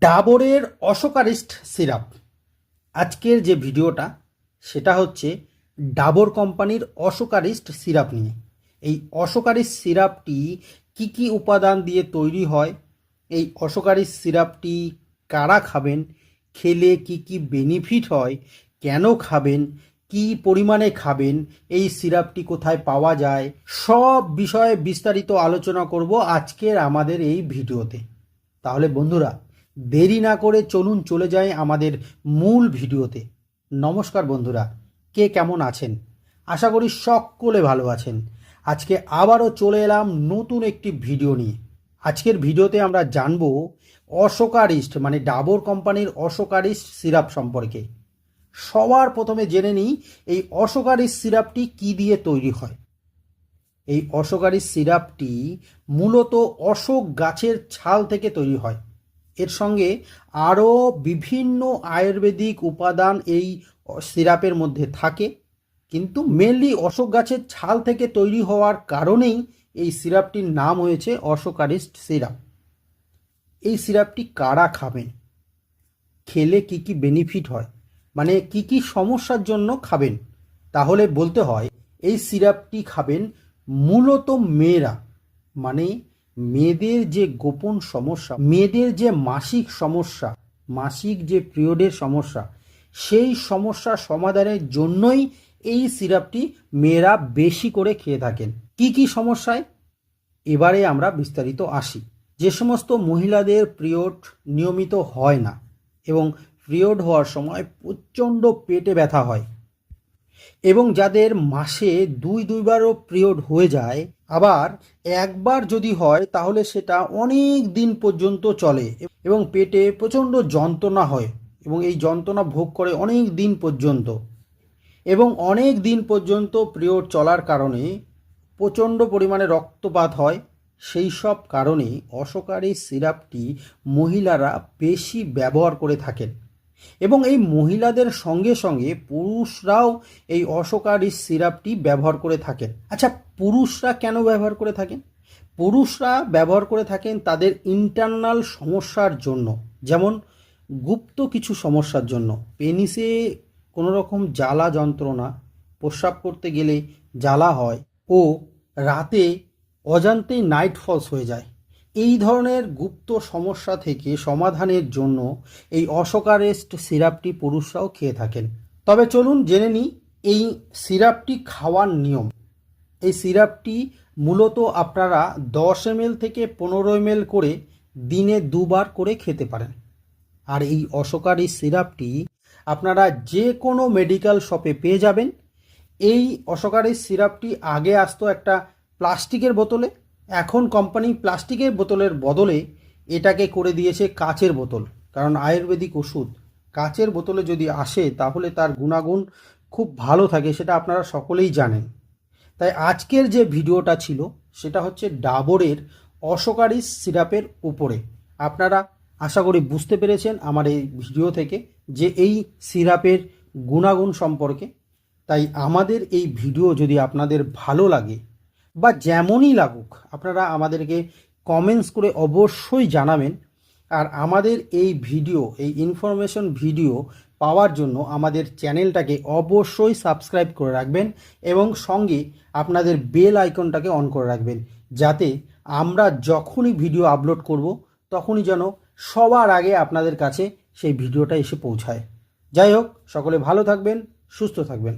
ডাবরের অশোকারিস্ট syrup. আজকের যে ভিডিওটা, সেটা হচ্ছে ডাবর কোম্পানির অশোকারিস্ট সিরাপ নিয়ে। এই অশোকারিস্ট সিরাপটি কি কি উপাদান দিয়ে তৈরি হয়? এই অশোকারিস্ট সিরাপটি কারা খাবেন? খেলে কি কি বেনিফিট হয়? কেন খাবেন? কি পরিমাণে খাবেন, এই সিরাপটি কোথায় পাওয়া যায়, সব বিষয়ে বিস্তারিত আলোচনা করব আজকের আমাদের এই ভিডিওতে। তাহলে বন্ধুরা, দেরি না করে চলুন চলে যাই আমাদের মূল ভিডিওতে। নমস্কার বন্ধুরা, কে কেমন আছেন? আশা করি সকলে ভালো আছেন। আজকে আবারও চলে এলাম নতুন একটি ভিডিও নিয়ে। আজকের ভিডিওতে আমরা জানব অশোকারিস্ট মানে ডাবর কোম্পানির অশোকারিস্ট সিরাপ সম্পর্কে। সবার প্রথমে জেনে নিই, এই অশোকারিস্ট সিরাপটি কি দিয়ে তৈরি হয়? এই অশোকারি সিরাপটি মূলত অশোক গাছের ছাল থেকে তৈরি হয়। এর সঙ্গে আরও বিভিন্ন আয়ুর্বেদিক উপাদান এই সিরাপের মধ্যে থাকে। কিন্তু মেনলি অশোক গাছের ছাল থেকে তৈরি হওয়ার কারণেই এই সিরাপটির নাম হয়েছে অশোকারিস্ট সিরাপ। এই সিরাপটি কারা খাবেন? খেলে কি কি বেনিফিট হয়? মানে কি কি সমস্যার জন্য খাবেন? তাহলে বলতে হয়, এই সিরাপটি খাবেন মূলত মেয়েরা। মানে মেয়েদের যে গোপন সমস্যা, মেয়েদের যে মাসিক সমস্যা, মাসিক যে পিরিয়ডের সমস্যা, সেই সমস্যা সমাধানের জন্যই এই সিরাপটি মেয়েরা বেশি করে খেয়ে থাকেন। কি কি সমস্যায়? এবারে আমরা বিস্তারিত আসি। যে সমস্ত মহিলাদের পিরিয়ড নিয়মিত হয় না এবং পিরিয়ড হওয়ার সময় প্রচণ্ড পেটে ব্যথা হয় এবং যাদের মাসে দুই দুইবারও পিরিয়ড হয়ে যায়, আবার একবার যদি হয় তাহলে সেটা অনেক দিন পর্যন্ত চলে এবং পেটে প্রচণ্ড যন্ত্রণা হয় এবং এই যন্ত্রণা ভোগ করে অনেক দিন পর্যন্ত। এবং অনেক দিন পর্যন্ত পিরিয়ড চলার কারণে প্রচণ্ড পরিমাণে রক্তপাত হয়। সেই সব কারণে অশোকারি সিরাপটি মহিলারা বেশি ব্যবহার করে থাকেন। এবং এই মহিলাদের সঙ্গে সঙ্গে পুরুষরাও এই অশোকারি সিরাপটি ব্যবহার করে থাকেন। আচ্ছা পুরুষরা কেন ব্যবহার করে থাকেন? পুরুষরা ব্যবহার করে থাকেন তাদের ইন্টারনাল সমস্যার জন্য। যেমন গুপ্ত কিছু সমস্যার জন্য। পেনিসে কোনো রকম জ্বালা যন্ত্রণা, প্রস্রাব করতে গেলে জ্বালা হয় ও রাতে অজান্তেই নাইট ফলস হয়ে যায়। এই ধরনের গুপ্ত সমস্যা থেকে সমাধানের জন্য এই অশোকারেস্ট সিরাপটি পুরুষরাও খেয়ে থাকেন। তবে চলুন জেনে নিই এই সিরাপটি খাওয়ার নিয়ম। এই সিরাপটি মূলত আপনারা দশ এম থেকে পনেরো এম করে দিনে দুবার করে খেতে পারেন। আর এই অশোকারি সিরাপটি আপনারা যে কোনো মেডিকেল শপে পেয়ে যাবেন। এই অশোকারি সিরাপটি আগে আসতো একটা প্লাস্টিকের বোতলে এখন কোম্পানি প্লাস্টিকের বোতলের বদলে এটাকে করে দিয়েছে কাচের বোতল, কারণ আয়ুর্বেদিক ওষুধ। কাচের বোতলে যদি আসে, তাহলে তার গুণাগুণ খুব ভালো থাকে, সেটা আপনারা সকলেই জানেন। তাই আজকের যে ভিডিওটা ছিল, সেটা হচ্ছে ডাবরের অশোকারি সিরাপের উপরে। আপনারা আশা করি বুঝতে পেরেছেন আমার এই ভিডিও থেকে যে এই সিরাপের গুণাগুণ সম্পর্কে। তাই আমাদের এই ভিডিও যদি আপনাদের ভালো লাগে বা যেমনই লাগুক, আপনারা আমাদেরকে কমেন্টস করে অবশ্যই জানাবেন। আর আমাদের এই ভিডিও এই ইনফরমেশন ভিডিও পাওয়ার জন্য আমাদের চ্যানেলটাকে অবশ্যই সাবস্ক্রাইব করে রাখবেন এবং সঙ্গে আপনাদের বেল আইকনটাকে অন করে রাখবেন। যাতে আমরা যখনই ভিডিও আপলোড করব, তখনই যেন সবার আগে আপনাদের কাছে সেই ভিডিওটা এসে পৌঁছায়। যাই হোক, সকলে ভালো থাকবেন, সুস্থ থাকবেন।